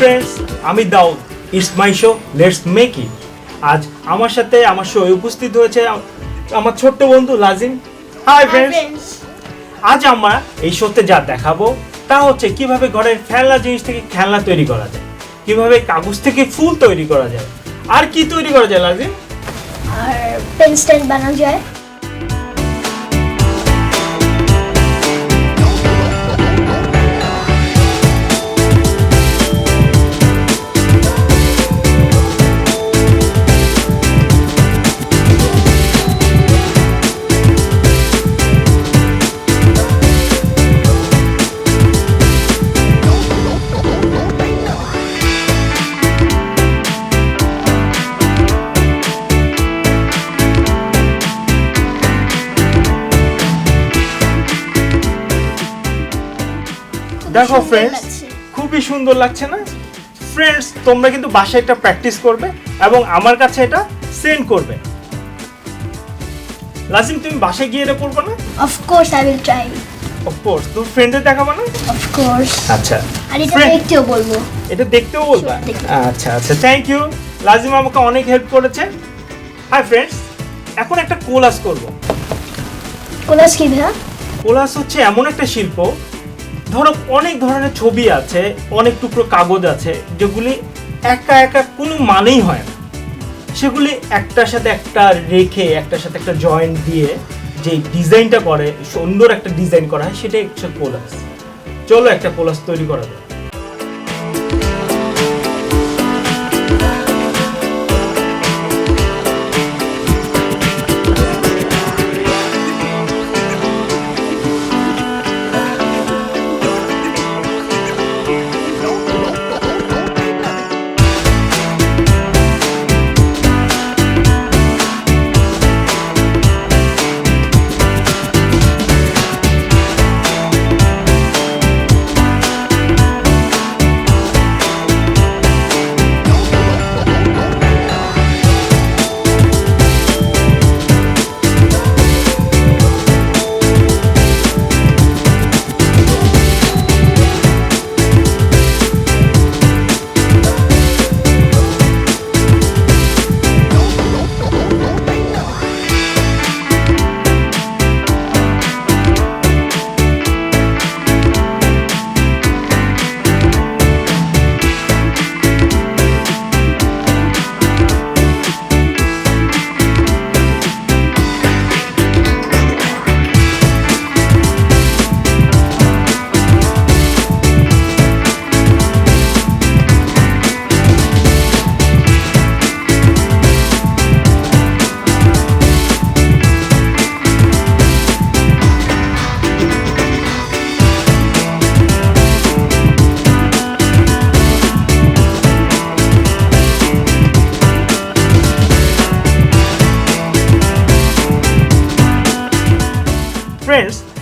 Friends আমি Daud. It's my show let's make it আজ আমার সাথে আমার শো উপস্থিত হয়েছে আমার ছোট্ট বন্ধু লাজিম। হাই ফ্রেন্ডস আজ আমরা এই শোতে যা দেখাবো তা হচ্ছে কীভাবে ঘরের খেলনা জিনিস থেকে খেলনা তৈরি করা যায় কীভাবে কাগজ থেকে ফুল তৈরি করা যায়। আর কি তৈরি করা যায় লাজিম? আর পেন স্ট্যান্ড বানানো যায়। দেখো ফ্রেন্ডস খুবই সুন্দর লাগছে না? ফ্রেন্ডস তোমরা কিন্তু বাসায় এটা প্র্যাকটিস করবে এবং আমার কাছে এটা সেন্ড করবে। লাজিম তুমি বাসায় গিয়ে এটা করবে না? Of course I will try of course তুমি ফ্রেন্ডদের দেখাবো না? অফ কোর্স আচ্ছা। আর এটা দেখতেও বলব। এটা দেখতেও বলবা? আচ্ছা আচ্ছা থ্যাংক ইউ লাজিম আমাকে অনেক হেল্প করেছে। হাই ফ্রেন্ডস এখন একটা কোলাস করব। কোলাস কি ভাইয়া? কোলাস হচ্ছে এমন একটা শিল্প ধরো অনেক ধরনের ছবি আছে, অনেক টুকরো কাগজ আছে, যেগুলি একা একা কোনো মানেই হয় না। সেগুলি একটার সাথে একটা রেখে, একটার সাথে একটা জয়েন্ট দিয়ে যে ডিজাইনটা করে, সুন্দর একটা ডিজাইন করা হয়, সেটাই হচ্ছে কোলাস চলো একটা কোলাস তৈরি করা যায়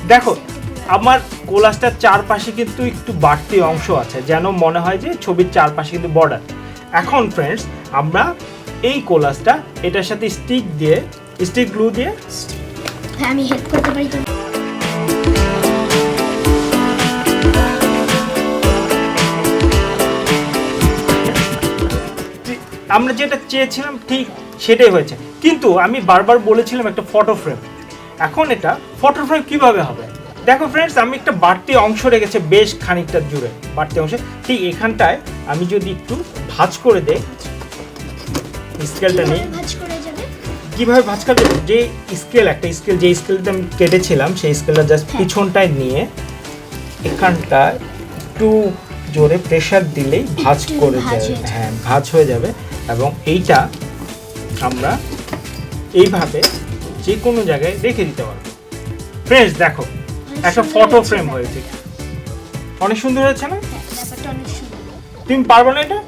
দেখো আমার কোলাসটার চারপাশে কিন্তু একটু বাড়তি অংশ আছে যেন মনে হয় যে ছবির চারপাশে কিন্তু বর্ডার এখন ফ্রেন্ডস আমরা এই কোলাসটা এটার সাথে স্টিক দিয়ে স্টিক গ্লু দিয়ে হ্যাঁ আমি হেল্প করতে পারি আমরা যেটা চেয়েছিলাম ঠিক সেটাই হয়েছে। কিন্তু আমি বারবার বলেছিলাম একটা ফটো ফ্রেম এখন এটা ফটো ফ্রেম কীভাবে হবে? দেখো ফ্রেন্ডস আমি একটা বাড়তি অংশ রেখেছে বেশ খানিকটা জুড়ে। বাড়তি অংশ। ঠিক এখানটায় আমি যদি একটু ভাজ করে দেই স্কেলটা নেই। কীভাবে ভাঁজ করে কাটবে যে স্কেল একটা স্কেল যে স্কেলটা আমি কেটেছিলাম সেই স্কেলটা জাস্ট হ্যাঁ। পিছনটায় নিয়ে এখানটা একটু জোরে প্রেসার দিলেই ভাঁজ করে যাবে। হ্যাঁ ভাঁজ হয়ে যাবে। এবং এইটা আমরা এইভাবে যে কোনো জায়গায় রেখে দিতে পারব। ফ্রেন্ডস দেখো একটা ফটো ফ্রেম হয়েছে। অনেক সুন্দর হয়েছে না? হ্যাঁ তুমি পারবে না এটা?